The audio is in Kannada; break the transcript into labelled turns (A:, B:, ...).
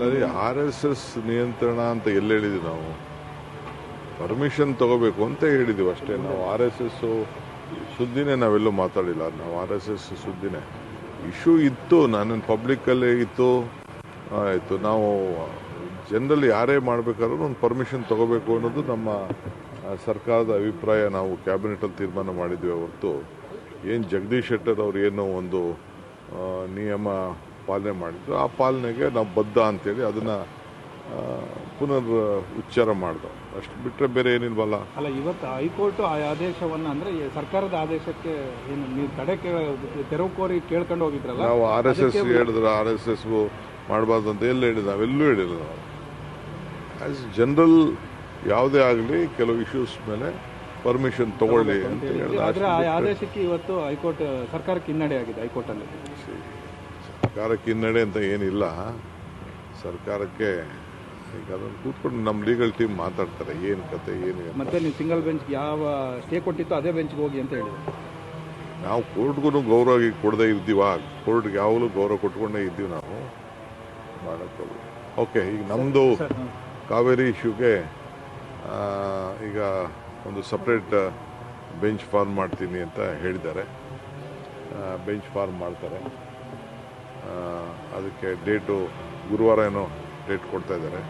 A: ಅಲ್ಲದೆ ಆರ್ ಎಸ್ ಎಸ್ ನಿಯಂತ್ರಣ ಅಂತ ಎಲ್ಲಿ ಹೇಳಿದ್ವಿ ನಾವು? ಪರ್ಮಿಷನ್ ತಗೋಬೇಕು ಅಂತ ಹೇಳಿದ್ದೀವಿ ಅಷ್ಟೇ. ನಾವು ಆರ್ ಎಸ್ ಎಸ್ ಸುದ್ದಿನೇ ನಾವೆಲ್ಲೂ ಮಾತಾಡಿಲ್ಲ. ನಾವು ಆರ್ ಎಸ್ ಎಸ್ ಸುದ್ದಿನೇ. ಇಶ್ಯೂ ಇತ್ತು. ನಾನು ಪಬ್ಲಿಕ್ಕಲ್ಲೇ ಇತ್ತು. ಆಯಿತು. ನಾವು ಜನರಲ್ಲಿ ಯಾರೇ ಮಾಡಬೇಕಾದ್ರೂ ಒಂದು ಪರ್ಮಿಷನ್ ತಗೋಬೇಕು ಅನ್ನೋದು ನಮ್ಮ ಸರ್ಕಾರದ ಅಭಿಪ್ರಾಯ ನಾವು ಕ್ಯಾಬಿನೆಟಲ್ಲಿ ತೀರ್ಮಾನ ಮಾಡಿದ್ವಿ ಹೊರತು ಏನು ಜಗದೀಶ್ ಶೆಟ್ಟರ್ ಅವ್ರು ಏನೋ ಒಂದು ನಿಯಮ ಪಾಲನೆ ಮಾಡಿದ್ರು ಆ ಪಾಲನೆಗೆ ನಾವು ಬದ್ಧ ಅಂತೇಳಿ ಅದನ್ನು ಪುನರ್ ಉಚ್ಚಾರ ಮಾಡಿದ್ರು ಅಷ್ಟು ಬಿಟ್ಟರೆ ಬೇರೆ ಏನಿಲ್ವಲ್ಲ?
B: ಅಲ್ಲ ಇವತ್ತು ಹೈಕೋರ್ಟ್ ಆ ಆದೇಶವನ್ನ ಅಂದ್ರೆ ಸರ್ಕಾರದ ಆದೇಶಕ್ಕೆ ಏನು ನೀವು ತಡೆ ತೆರವು ಕೋರಿ ಕೇಳ್ಕೊಂಡು ಹೋಗಿದ್ರಲ್ಲ?
A: ನಾವು ಆರ್ ಎಸ್ ಎಸ್ ಹೇಳಿದ್ರೆ ಆರ್ ಎಸ್ ಎಸ್ ಮಾಡಬಾರ್ದು ಅಂತ ಎಲ್ಲ ಹೇಳಿದ ನಾವೆಲ್ಲೂ ಹೇಳಿಲ್ಲ ನಾವು. ಆಸ್ ಜನರಲ್ ಯಾವುದೇ ಆಗಲಿ ಕೆಲವು ಇಶ್ಯೂಸ್ ಮೇಲೆ ಪರ್ಮಿಷನ್ ತಗೊಳ್ಳಿ ಅಂತ
B: ಹೇಳಿದ್ರೆ. ಆ ಆದೇಶಕ್ಕೆ ಇವತ್ತು ಹೈಕೋರ್ಟ್ ಸರ್ಕಾರಕ್ಕೆ ಹಿನ್ನಡೆ ಆಗಿದೆ ಹೈಕೋರ್ಟ್ ಅಲ್ಲಿ
A: ಸರ್ಕಾರಕ್ಕೆ ಹಿನ್ನಡೆ ಅಂತ ಏನಿಲ್ಲ. ಸರ್ಕಾರಕ್ಕೆ ಈಗ ಅದನ್ನು ಕೂತ್ಕೊಂಡು ನಮ್ಮ ಲೀಗಲ್ ಟೀಮ್ ಮಾತಾಡ್ತಾರೆ. ಏನು ಕತೆ ಏನು.
B: ಮತ್ತೆ ನೀವು ಸಿಂಗಲ್ ಬೆಂಚ್ ಯಾವ ಸ್ಟೇ ಕೊಟ್ಟಿತ್ತು ಅದೇ ಬೆಂಚ್ಗೆ ಹೋಗಿ ಅಂತ ಹೇಳಿದ್ರು.
A: ನಾವು ಕೋರ್ಟ್ಗೂ ಗೌರವ ಕೊಡದೇ ಇದ್ದೀವ ಕೋರ್ಟ್ಗೆ ಯಾವಾಗಲೂ ಗೌರವ ಕೊಟ್ಕೊಂಡೇ ಇದ್ದೀವಿ ನಾವು. ಮಾಡೋಕ್ಕೆ ಓಕೆ ಈಗ ನಮ್ಮದು ಕಾವೇರಿ ಇಶ್ಯೂಗೆ ಈಗ ಒಂದು ಸಪ್ರೇಟ್ ಬೆಂಚ್ ಫಾರ್ಮ್ ಮಾಡ್ತೀನಿ ಅಂತ ಹೇಳಿದ್ದಾರೆ. ಬೆಂಚ್ ಫಾರ್ಮ್ ಮಾಡ್ತಾರೆ. ಅದಕ್ಕೆ ಡೇಟು ಗುರುವಾರ ಏನೋ ಡೇಟ್ ಕೊಡ್ತಾ ಇದ್ದಾರೆ.